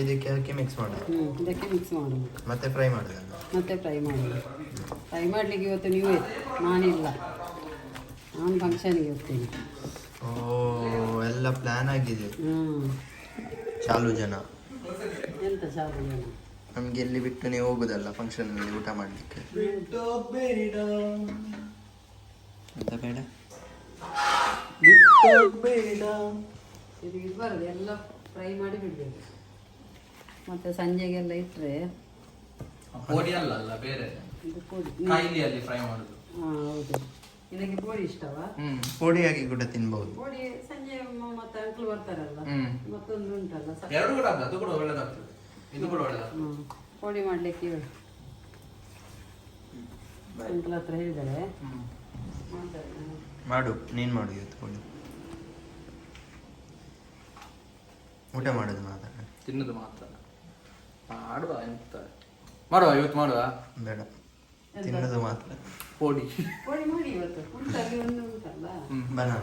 ಇದಕ್ಕೆ ಹಾಕಿ ಮಿಕ್ಸ್ ಮಾಡೋದು. ಹ್ಞೂ ಇದಕ್ಕೆ ಮಿಕ್ಸ್ ಮಾಡೋದು. ಮತ್ತೆ ಫ್ರೈ ಮಾಡೋದಲ್ಲ ಮತ್ತೆ ಫ್ರೈ ಮಾಡೋದು. ಫ್ರೈ ಮಾಡ್ಲಿಕ್ಕೆ ಇವತ್ತು ನೀವೇ? ನಾನಿಲ್ಲ. ನಾನು ಫಂಕ್ಷನ್ಗೆ ಹೋಗ್ತೀನಿ. ಓ ಎಲ್ಲ ಪ್ಲ್ಯಾನ್ ಆಗಿದೆ. ಹ್ಞೂ ಚಾಲು ಜನ. ಎಂತ ಚಾಲು ಜನ? ನಮ್ಗೆ ಎಲ್ಲಿ ಬಿಟ್ಟು ನೀವು ಹೋಗುದಲ್ಲ ಫಂಕ್ಷನ್ ಅಲ್ಲಿ ಊಟ ಮಾಡ್ಲಿಕ್ಕೆ? ಎಂತ ಬೇಡ? ಬಿಟ್ಟು ಬೇಡ ಇದು ಎಲ್ಲ ಫ್ರೈ ಮಾಡಿ ಬಿಡಬೇಕು. ಮತ್ತು ಸಂಜೆಗೆಲ್ಲ ಇಟ್ಟರೆ ಪೊಡಿ ಅಲ್ಲ ಅಲ್ಲ ಬೇರೆ. ಇದು ಪುಡಿ ಕೈಲಿಯಲ್ಲಿ ಫ್ರೈ ಮಾಡುದು. ಹಾಂ ಹೌದು. ನಿನಗೆ ಕೋಡಿ ಇಷ್ಟವಾ? ಹ್ಮ್ ಪೊಡಿಯಾಗಿ ಕೂಡ ತಿನ್ಬಹುದು. ಕೋಡಿ ಸಂಜೆ ಮ- ಮತ್ತೆ ಅಂಕಲ್ ಬರ್ತಾರಲ್ಲ ಹ್ಮ್. ಮತ್ತೊಂದು ಉಂಟಲ್ಲ ಸ- ಎರಡು ಕೂಡ ಆಗ್ತದೆ ಅದು ಕೂಡ ಒಳ್ಳೇದಾಗ್ತದೆ. ಇದು ಕೂಡ ಒಳ್ಳೇದಾಗ್ತದೆ. ಹ್ಮ್. ಪುಡಿ ಮಾಡಲಿಕ್ಕೆ ಹೇಳು. ಅಂಕಲ್ ಹತ್ರ ಹೇಳಿದರೆ ಮಾಡ್ತಾರೆ. ಮಾಡು ನೀನ್ ಮಾಡು ಇವತ್ತು ಪೊಡಿ ಊಟ ಮಾಡೋದು ಮಾತ್ರ. ತಿನ್ನೋದು ಮಾತ್ರ. ಮಾಡುವ ಎಂತ? ಮಾಡುವ ಇವತ್ತು ಮಾಡುವ? ಬೇಡ. ತಿನ್ನೋದು ಮಾತ್ರ. ಪೋಡಿ. ಪೋಡಿ ಮಾಡಿ ಇವತ್ತು. ಉಂಟಲ್ಲಿ ಒಂದು ಉಂಟಲ್ಲ ಬನಾನ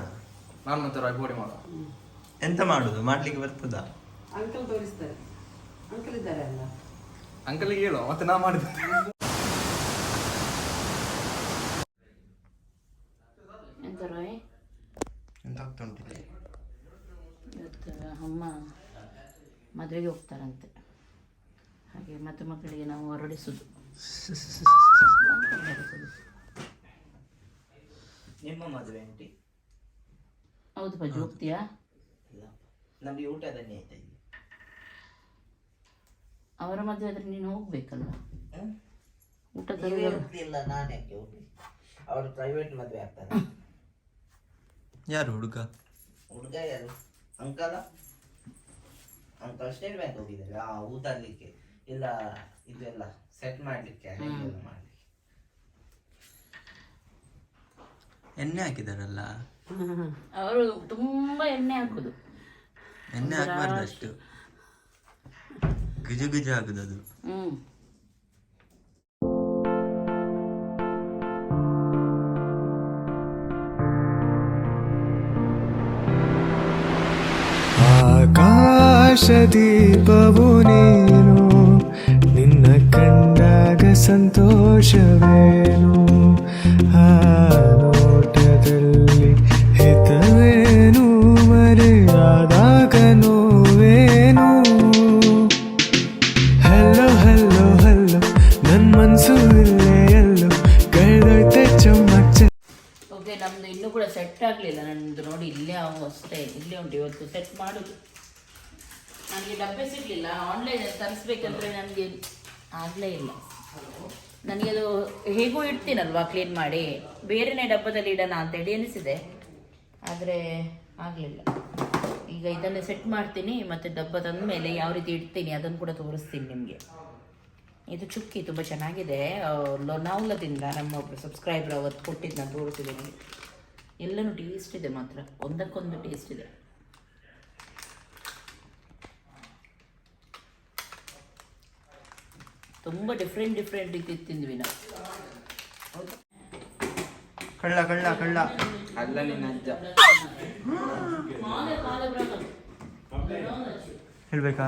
ನಾನು ಮತ್ತೆ ರಾಗಿ ಪೋಡಿ ಮಾಡುವ. ಎಂತ ಮಾಡುದು? ಮಾಡ್ಲಿಕ್ಕೆ ಬರ್ತದಾ? ಅಂಕಲ್ ತೋರಿಸ್ತಾರೆ. ಅಂಕಲ್ ಇದ್ದಾರೆ ಅಲ್ಲ? ಅಂಕಲ್ಗೆ ಹೇಳು ಮತ್ತೆ ನಾ ಮಾಡಿದೆ ಎಂತ ರೋಯ್ ಎಂತ ಆಗ್ತಾ ಉಂಟು? ಇವತ್ತು ಅಮ್ಮ ಮದುವೆಗೆ ಹೋಗ್ತಾರಂತೆ. ಹಾಗೆ ಮತ್ತೆ ಮಕ್ಕಳಿಗೆ ನಾವು ಹೊರಡಿಸುದು. ನಿಮ್ಮ ಮದುವೆ ಆಂಟಿ? ಹೌದು ಬಜ್ಜಿ ಹೋಗ್ತೀಯಾ ಇಲ್ಲ ನಮಗೆ ಊಟ ದನ್ನಿ ಆಯ್ತಾ ಇಲ್ಲಿ? ಅವರ ಮದುವೆ ಆದರೆ ನೀನು ಹೋಗ್ಬೇಕಲ್ಲ ಊಟ ಇಲ್ಲ ನಾನು ಯಾಕೆ ಹೋಗ್ಲಿ? ಅವರು ಪ್ರೈವೇಟ್ ಮದುವೆ ಆಗ್ತಾರೆ. ಯಾರು ಹುಡುಗ? ಹುಡುಗ ಯಾರು? ಅಂಕಲ? ಅಂಕಲ್ ಸ್ಟೇಟ್ ಬ್ಯಾಂಕ್ ಹೋಗಿದ್ದಾರೆ. ಆ ಊತರ್ಲಿಕ್ಕೆ ಇಲ್ಲ ಇದೆಲ್ಲ ಸೆಟ್ ಮಾಡ್ಲಿಕ್ಕೆ ಎಣ್ಣೆ ಹಾಕಿದಾರಲ್ಲ? ಅವರು ತುಂಬಾ ಎಣ್ಣೆ ಹಾಕುದು. ಎಣ್ಣೆ ಹಾಕಬಾರ್ದು ಅಷ್ಟು ಗುಜು ಗುಜು ಆಗುದು ಅದು. ಹ್ಮ್. ಆಕಾಶದೀಪವು ನೀನು ಕಂಡಾಗ ಸಂತೋಷವೇನು? ಆ ನೋಟದಲ್ಲಿ ಹಿತವೇನು? ಮರೆಯಾದಾಗ ನೋವೇನು ಹಲೋ ಹಲೋ ಹಲೋ ನನ್ನ ಮನಸ್ಸು ಇಲ್ಲೇ ಎಲ್ಲೋ ಕಳೆದೋಯ್ತೆ ಚಮ್ಮಚ್ಚ ಓಕೆ, ನಮ್ದು ಇನ್ನೂ ಕೂಡ ಸೆಟ್ ಆಗಲಿಲ್ಲ. ನನ್ನದು ನೋಡಿ ಇಲ್ಲೇ ಅವು ಅಷ್ಟೇ. ಇಲ್ಲೇ ಉಂಟು, ಇವತ್ತು ಸೆಟ್ ಮಾಡೋದು. ನನಗೆ ಡಬ್ಬೆ ಸಿಗಲಿಲ್ಲ. ಆನ್ಲೈನಲ್ಲಿ ತರಿಸ್ಬೇಕಂದ್ರೆ ನನಗೆ ಆಗಲೇ ಇಲ್ಲ. ನನಗೆ ಅದು ಹೇಗೂ ಇಡ್ತೀನಲ್ವಾ ಕ್ಲೀನ್ ಮಾಡಿ. ಬೇರೆನೇ ಡಬ್ಬದಲ್ಲಿ ಇಡೋಣ ಅಂತೇಳಿ ಅನಿಸಿದೆ ಆದರೆ ಆಗಲಿಲ್ಲ. ಈಗ ಇದನ್ನು ಸೆಟ್ ಮಾಡ್ತೀನಿ ಮತ್ತು ಡಬ್ಬ ತಂದ ಮೇಲೆ ಯಾವ ರೀತಿ ಇಡ್ತೀನಿ ಅದನ್ನು ಕೂಡ ತೋರಿಸ್ತೀನಿ ನಿಮಗೆ. ಇದು ಚುಕ್ಕಿ ತುಂಬ ಚೆನ್ನಾಗಿದೆ. ಲೊನಾವ್ಲದಿಂದ ನಮ್ಮ ಒಬ್ಬರು ಸಬ್ಸ್ಕ್ರೈಬರ್ ಅವತ್ತು ಕೊಟ್ಟಿದ್ದು ನಾನು ತೋರಿಸಿದ್ದೀನಿ. ಎಲ್ಲನೂ ಟೇಸ್ಟ್ ಇದೆ ಮಾತ್ರ. ಒಂದಕ್ಕೊಂದು ಟೇಸ್ಟ್ ಇದೆ. ತುಂಬ ಡಿಫ್ರೆಂಟ್ ಡಿಫ್ರೆಂಟ್ ರೀತಿ ತಿಂದ್ವಿ ನಾವು. ಕಳ್ಳ ಕಳ್ಳ ಕಳ್ಳ. ಅಲ್ಲ ನಿನ್ನ ಅಜ್ಜ ಹೇಳ್ಬೇಕಾ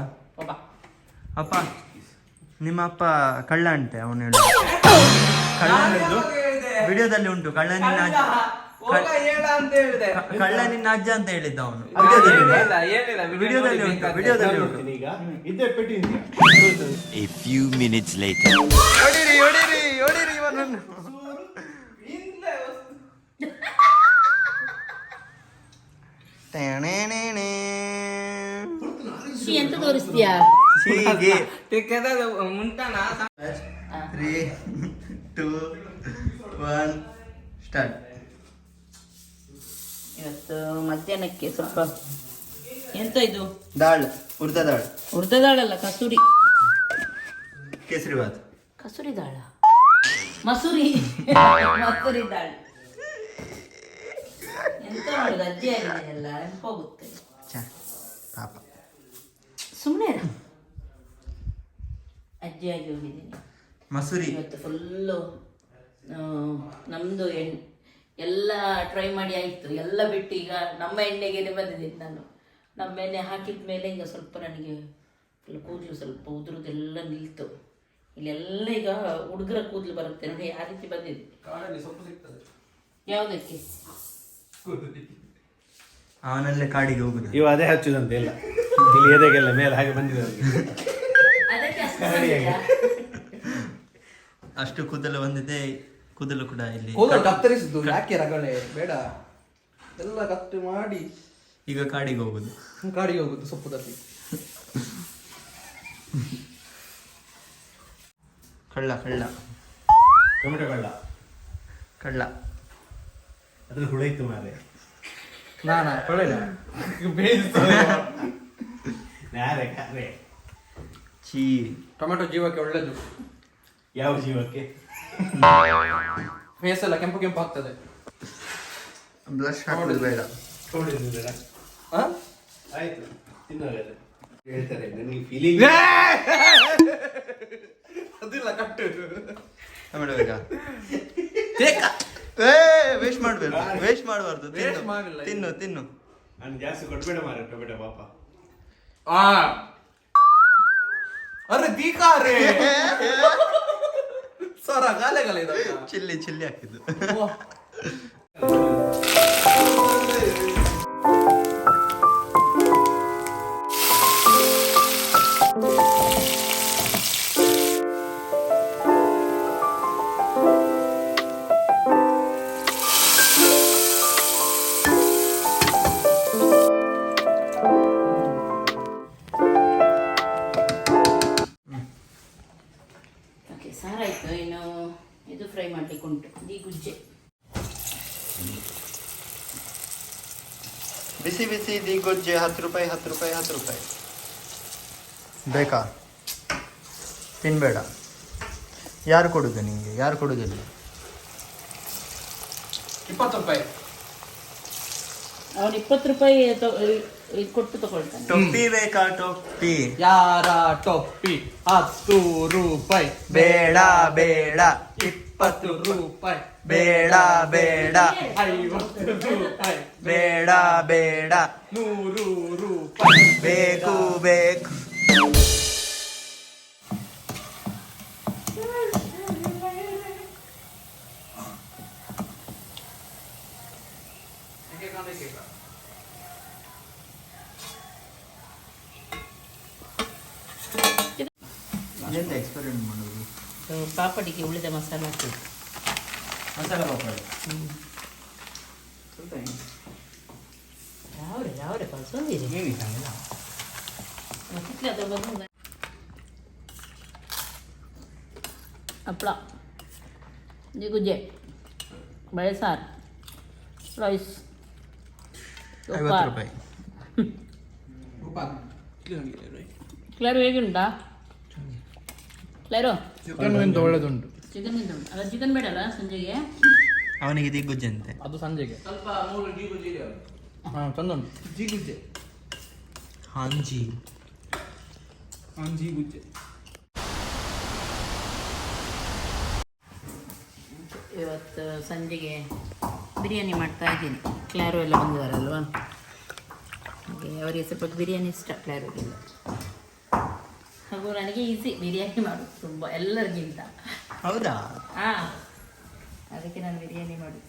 ಅಪ್ಪ ನಿಮ್ಮ ಅಪ್ಪ ಕಳ್ಳ ಅಂತೆ ಅವನು ಹೇಳ. ಕಳ್ಳ ವಿಡಿಯೋದಲ್ಲಿ ಉಂಟು. ಕಳ್ಳ. ನಿನ್ನ ಅಜ್ಜ ಕಳ್ಳ ನಿನ್ನ ಅಜ್ಜ ಅಂತ ಹೇಳಿದ್ದ ಅವನು. ವಿಡಿಯೋದಲ್ಲಿ ಉಂಟು. ವಿಡಿಯೋದಲ್ಲಿ ಉಂಟು A few minutes later. ಹೊಡಿರಿ ಹೊಡಿರಿ ಹೊಡಿರಿ ಇವನನ್ನು. ಟೆಣೆಣೆಣೆ. ಶ್ರೀ ಎಂತ ತೋರಿಸ್ತೀಯಾ? ಹೀಗೆ. ಮುಂತಾನ. ತ್ರೀ ಟೂ ಒನ್ ಸ್ಟಾರ್ಟ್ ಇವತ್ತು ಮಧ್ಯಾಹ್ನಕ್ಕೆ ಸ್ವಲ್ಪ ಎಂತ ಇದು? ದಾಳ್ ಉರ್ದ ದಾಳ್. ಉರ್ದದಾಳಲ್ಲ ಕಸೂರಿ. ಕೇಸರಿ ಬಾತ್. ಕಸೂರಿ ದಾಳ. ಮಸೂರಿ. ಮಸೂರಿ ದಾಳ್. ಎಂತ ಮಾಡುದು? ಅಜ್ಜಿ ಆಗಿದೆ ಎಲ್ಲ ಹೋಗುತ್ತೆ ಪಾಪ. ಸುಮ್ಮನೆ ಆಗಿ ಹೋಗಿದ್ದೀನಿ. ಮಸೂರಿ. ಇವತ್ತು ಫುಲ್ಲು ನಮ್ದು ಎಣ್ ಎಲ್ಲ ಟ್ರೈ ಮಾಡಿ ಆಯಿತು. ಎಲ್ಲ ಬಿಟ್ಟು ಈಗ ನಮ್ಮ ಎಣ್ಣೆಗೆ ಬಂದಿದ್ದೀನಿ ನಾನು. ನಮ್ಮ ಎಣ್ಣೆ ಹಾಕಿದ ಮೇಲೆ ಈಗ ಸ್ವಲ್ಪ ನನಗೆ ಫುಲ್ ಕೂದಲು ಸ್ವಲ್ಪ ಉದುರುದೆಲ್ಲ ನಿಲ್ತು. ಇಲ್ಲೆಲ್ಲ ಈಗ ಹುಡುಗರ ಕೂದಲು ಬರುತ್ತೆ. ನೋಡಿ ಆ ರೀತಿ ಬಂದಿದೆ. ಯಾವುದಕ್ಕೆ? ಅವನಲ್ಲೇ ಕಾಡಿಗೆ ಹೋಗುದು. ಇವ ಅದೇ ಹಚ್ಚುದಂತೆ ಇಲ್ಲ ಇಲ್ಲಿ ಎದೆಗೆಲ್ಲ ಮೇಲೆ ಹಾಗೆ ಬಂದಿದೆ ಅದಕ್ಕೆ ಅಷ್ಟು ಅಷ್ಟು ಕೂದಲು ಬಂದಿದೆ ಕೂದಲು ಕೂಡ ಇಲ್ಲಿ ಕೂದಲು ಕತ್ತರಿಸಿದ್ದು ಯಾಕೆ ರಗಳೆ? ಬೇಡ. ಎಲ್ಲ ಕತ್ತು ಮಾಡಿ. ಈಗ ಕಾಡಿಗೆ ಹೋಗುದು. ಕಾಡಿಗೆ ಹೋಗುದು ಸೊಪ್ಪು ತಪ್ಪಿ ಕಳ್ಳ ಕಳ್ಳ. ಟೊಮೆಟೊ ಕಳ್ಳ. ಕಳ್ಳ. ಅದ್ರ ಹುಳ ಇತ್ತು ಮಾರೆ ನಾನಾ ಕೊಡಲಿಲ್ಲ ನಾರೆ ಕಾರೆ ಚೀ. ಟೊಮೆಟೊ ಜೀವಕ್ಕೆ ಒಳ್ಳೇದು. ಯಾವ ಜೀವಕ್ಕೆ? ಫೇಸ್ ಎಲ್ಲ ಕೆಂಪು ಕೆಂಪು ಆಗ್ತದೆ ಬ್ಲಶ್ ಹಾಕೋದು ಬೇಡ ಆ? ಆಯ್ತು ಹೇಳ್ತಾರೆ ನನಗೆ ಫೀಲಿಂಗ್ ಅದಿಲ್ಲ ಕಟ್ಟು ಮಾಡಬೇಕಾ ಏ ವೇಸ್ಟ್ ಮಾಡಬೇಡ ವೇಸ್ಟ್ ಮಾಡಬಾರ್ದು Waste ತಿನ್ನು ತಿನ್ನು ನಾನು ಜಾಸ್ತಿ ಕೊಡ್ಬೇಡ ಮಾರ ಟೊಮೆಟೊ ಪಾಪ ಆ ಅರೆ ದೀಕಾರೆ ಸರ ಗಾಲೆ ಗಾಲೆ ಇದಕ್ಕ. ಚಿಲ್ಲಿ ಚಿಲ್ಲಿ ಹಾಕಿದ್ದು ಗೊಜ್ಜೆ ಹತ್ತು ರೂಪಾಯಿ ಹತ್ತು ರೂಪಾಯಿ ಹತ್ತು ರೂಪಾಯಿ. ಬೇಕಾ? ತಿನ್ಬೇಡ. ಯಾರು ಕೊಡುದು ನಿಮಗೆ ಯಾರು ಕೊಡುದಿಲ್ಲ ಇಪ್ಪತ್ತು ರೂಪಾಯಿ. ಅವನು ಇಪ್ಪತ್ತು ರೂಪಾಯಿ ತೊ- ಇದು ಕೊಟ್ಟು ತಗೊಳ್ತಾನೆ. ಟೊಪ್ಪಿ ಬೇಕಾ ಟೊಪ್ಪಿ? ಯಾರ ಟೊಪ್ಪಿ? ಹತ್ತು ರೂಪಾಯಿ. ಬೇಡ ಬೇಡ. ಇಪ್ಪತ್ತು ಹತ್ತು ರೂಪಾಯಿ ಬೇಡ ಬೇಡ ಐವತ್ತು ರೂಪಾಯಿ ಬೇಡ ಬೇಡ ನೂರು ರೂಪಾಯಿ ಬೇಕು ಬೇಕು ಎಂತ ಎಕ್ಸ್ಪೆರಿಮೆಂಟ್ ಮಾಡೋದು ಸೊ, ಪಾಪಡಿಗೆ ಉಳಿದ ಮಸಾಲ ಹಾಕಿ ಮಸಾಲ ಪಾಪಡ್ ಯಾವ್ರೆ ಯಾವ್ರೆ ಕಳ್ಸೊಂದಿರಿ ಏನಿಲ್ಲ ಕಿತ್ಲೆ ಅದ್ರ ಬಂದು ಹಪ್ಪಳ ಗುಜ್ಜೆ ಬಳೆ ಸಾರು ರೈಸ್ ಐವತ್ತು ರೂಪಾಯಿ ಕ್ಲಾರು ಹೇಗುಂಟಾ ಕ್ಲಾರು ಚಿಕನ್ ಎಂತ ಒಳ್ಳೇದುಂಟು. ಚಿಕನ್ ಉಂಟು ಅಲ್ಲ ಚಿಕನ್ ಬೇಡಲ್ಲ ಸಂಜೆಗೆ? ಅವನಿಗೆ ದಿಗ್ಗುಜ್ಜೆ ಅಂತೆ. ಅದು ಸಂಜೆಗೆ. ಸ್ವಲ್ಪ ಮೂರು ಜೀಗು ಜೀರಿ ಹಾ ಚಂದ ಉಂಟು ಜೀಗುಜ್ಜೆ ಹಾಂಜಿ. ಹಾಂಜಿ ಗುಜ್ಜೆ. ಇವತ್ತು ಸಂಜೆಗೆ ಬಿರಿಯಾನಿ ಮಾಡ್ತಾ ಇದ್ದೀನಿ. ಕ್ಲಾರು ಎಲ್ಲ ಬಂದಿದ್ದಾರಲ್ವಾ ಹಾಗೆ ಅವರಿಗೆ ಸ್ವಲ್ಪ ಬಿರಿಯಾನಿ ಇಷ್ಟ ಕ್ಲಾರುಗೆಲ್ಲ. ಹಾಗೂ ನನಗೆ ಈಸಿ ಬಿರಿಯಾನಿ ಮಾಡೋದು ತುಂಬ ಎಲ್ಲರಿಗಿಂತ. ಹೌದಾ? ಹಾ ಅದಕ್ಕೆ ನಾನು ಬಿರಿಯಾನಿ ಮಾಡೋದು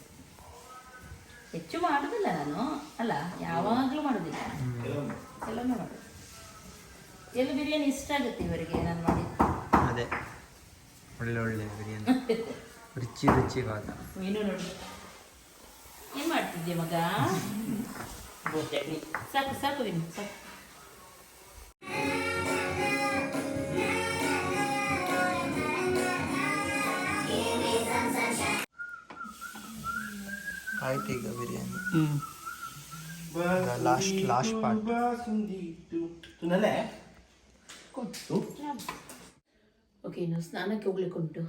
ಹೆಚ್ಚು ಮಾಡೋದಿಲ್ಲ ನಾನು ಅಲ್ಲ ಯಾವಾಗಲೂ ಮಾಡೋದಿಲ್ಲ. ಕೆಲವೊಮ್ಮೆ ಮಾಡೋದು ಎಲ್ಲ ಬಿರಿಯಾನಿ ಇಷ್ಟ ಆಗುತ್ತೆ ಇವರಿಗೆ? ನಾನು ಮಾಡಿ. ಅದೇ ಒಳ್ಳೆ ಒಳ್ಳೆ ಬಿರಿಯಾನಿ. ರುಚಿ ರುಚಿವಾದ ಮೀನು ನೋಡಿ. ಏನು ಮಾಡ್ತಿದ್ದೆ ಮಗ? ಸಾಕು ಸಾಕು ವಿನು ಸಾಕು. ಆಯ್ತು ಈಗ biryani last last part okay ಇನ್ನು ಸ್ನಾನಕ್ಕೆ ಹೋಗ್ಲಿಕ್ಕೆ ಉಂಟು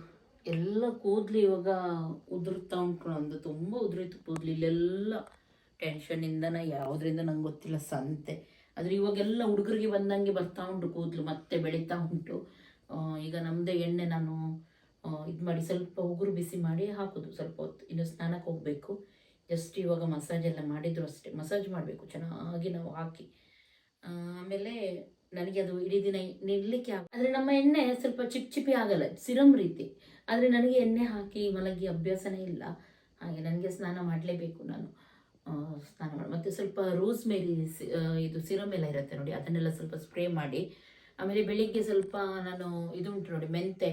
ಎಲ್ಲ ಕೂದಲು ಇವಾಗ ಉದುರ್ತಾ ಉಂಟು ನಂದು ತುಂಬ ಉದುರಿತು ಕೂದಲು. ಇಲ್ಲೆಲ್ಲ ಟೆನ್ಷನ್ನಿಂದನ ಯಾವುದರಿಂದ ನಂಗೆ ಗೊತ್ತಿಲ್ಲ ಸಂತೆ. ಆದರೆ ಇವಾಗೆಲ್ಲ ಹುಡುಗರಿಗೆ ಬಂದಂಗೆ ಬರ್ತಾ ಉಂಟು ಕೂದಲು ಮತ್ತೆ ಬೆಳೀತಾ ಉಂಟು. ಈಗ ನಮ್ಮದೇ ಎಣ್ಣೆ ನಾನು ಇದು ಮಾಡಿ ಸ್ವಲ್ಪ ಉಗುರು ಬಿಸಿ ಮಾಡಿ ಹಾಕೋದು ಸ್ವಲ್ಪ ಹೊತ್ತು. ಇನ್ನು ಸ್ನಾನಕ್ಕೆ ಹೋಗಬೇಕು. ಜಸ್ಟ್ ಇವಾಗ ಮಸಾಜ್ ಎಲ್ಲ ಮಾಡಿದ್ರು ಅಷ್ಟೇ. ಮಸಾಜ್ ಮಾಡಬೇಕು, ಚೆನ್ನಾಗಿ ನಾವು ಹಾಕಿ. ಆಮೇಲೆ ನನಗೆ ಅದು ಇಡೀ ದಿನ ನಿಲ್ಲಕ್ಕೆ ಆಗ ಆದರೆ ನಮ್ಮ ಎಣ್ಣೆ ಸ್ವಲ್ಪ ಚಿಪ್ ಚಿಪಿ ಆಗಲ್ಲ ಸಿರಮ್ ರೀತಿ. ಆದರೆ ನನಗೆ ಎಣ್ಣೆ ಹಾಕಿ ಮಲಗಿ ಅಭ್ಯಾಸನೇ ಇಲ್ಲ. ಹಾಗೆ ನನಗೆ ಸ್ನಾನ ಮಾಡಲೇಬೇಕು ನಾನು. ಸ್ನಾನ ಮಾಡಿ ಮತ್ತು ಸ್ವಲ್ಪ ರೋಸ್ ಮೇರಿ ಇದು ಸಿರಮ್ ಎಲ್ಲ ಇರುತ್ತೆ ನೋಡಿ, ಅದನ್ನೆಲ್ಲ ಸ್ವಲ್ಪ ಸ್ಪ್ರೇ ಮಾಡಿ. ಆಮೇಲೆ ಬೆಳಿಗ್ಗೆ ಸ್ವಲ್ಪ ನಾನು ಇದು ಉಂಟು ನೋಡಿ, ಮೆಂತೆ.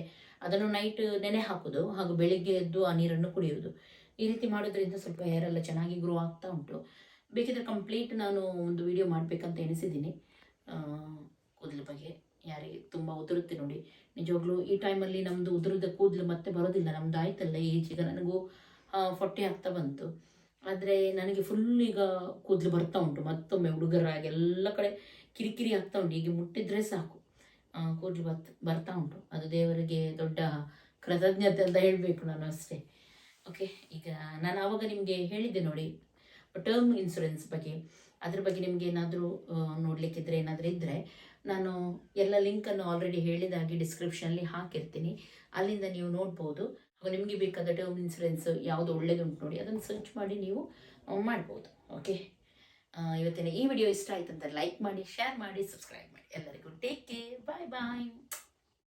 ಅದನ್ನು ನೈಟ್ ನೆನೆ ಹಾಕೋದು, ಹಾಗೂ ಬೆಳಿಗ್ಗೆ ಎದ್ದು ಆ ನೀರನ್ನು ಕುಡಿಯೋದು ಈ ರೀತಿ ಮಾಡೋದ್ರಿಂದ ಸ್ವಲ್ಪ ಹೇರ್ ಎಲ್ಲ ಚೆನ್ನಾಗಿ ಗ್ರೋ ಆಗ್ತಾ ಉಂಟು. ಬೇಕಿದ್ರೆ ಕಂಪ್ಲೀಟ್ ನಾನು ಒಂದು ವಿಡಿಯೋ ಮಾಡಬೇಕಂತ ಎಣಿಸಿದ್ದೀನಿ. ಕೂದಲು ಬಗ್ಗೆ ಯಾರಿಗೆ ತುಂಬ ಉದುರುತ್ತೆ ನೋಡಿ. ನಿಜವಾಗ್ಲೂ ಈ ಟೈಮಲ್ಲಿ ನಮ್ಮದು ಉದುರದ ಕೂದಲು ಮತ್ತೆ ಬರೋದಿಲ್ಲ. ನಮ್ದು ಆಯ್ತಲ್ಲ ಈಗ ನನಗೂ ಫೊಟ್ಟೆ ಆಗ್ತಾ ಬಂತು. ಆದರೆ ನನಗೆ ಫುಲ್ ಈಗ ಕೂದಲು ಬರ್ತಾ ಉಂಟು. ಮತ್ತೊಮ್ಮೆ ಹುಡುಗರಾಗಿ ಎಲ್ಲ ಕಡೆ ಕಿರಿಕಿರಿ ಆಗ್ತಾ ಉಂಟು. ಈಗ ಮುಟ್ಟಿದ್ರೆ ಸಾಕು. ಕೂದಲು ಬರ್ತಾ ಉಂಟು. ಅದು ದೇವರಿಗೆ ದೊಡ್ಡ ಕೃತಜ್ಞತೆ ಅಂತ ಹೇಳಬೇಕು ನಾನು ಅಷ್ಟೇ. ಓಕೆ ಈಗ ನಾನು ಆವಾಗ ನಿಮಗೆ ಹೇಳಿದ್ದೆ ನೋಡಿ ಟರ್ಮ್ ಇನ್ಶೂರೆನ್ಸ್ ಬಗ್ಗೆ. ಅದ್ರ ಬಗ್ಗೆ ನಿಮಗೆ ಏನಾದರೂ ನೋಡಲಿಕ್ಕಿದ್ರೆ ಏನಾದರೂ ಇದ್ದರೆ ನಾನು ಎಲ್ಲ ಲಿಂಕನ್ನು ಆಲ್ರೆಡಿ ಹೇಳಿದಾಗಿ ಡಿಸ್ಕ್ರಿಪ್ಷನಲ್ಲಿ ಹಾಕಿರ್ತೀನಿ. ಅಲ್ಲಿಂದ ನೀವು ನೋಡ್ಬೋದು. ಹಾಗೂ ನಿಮಗೆ ಬೇಕಾದ ಟರ್ಮ್ ಇನ್ಸೂರೆನ್ಸ್ ಯಾವುದು ಒಳ್ಳೇದುಂಟು ನೋಡಿ, ಅದನ್ನು ಸರ್ಚ್ ಮಾಡಿ ನೀವು ಮಾಡ್ಬೋದು. ಓಕೆ ಇವತ್ತಿನ ಈ ವಿಡಿಯೋ ಇಷ್ಟ ಆಯ್ತು ಅಂತ ಲೈಕ್ ಮಾಡಿ ಶೇರ್ ಮಾಡಿ ಸಬ್ಸ್ಕ್ರೈಬ್ ಮಾಡಿ. ಎಲ್ಲರಿಗೂ ಟೇಕ್ ಕೇರ್ ಬಾಯ್ ಬಾಯ್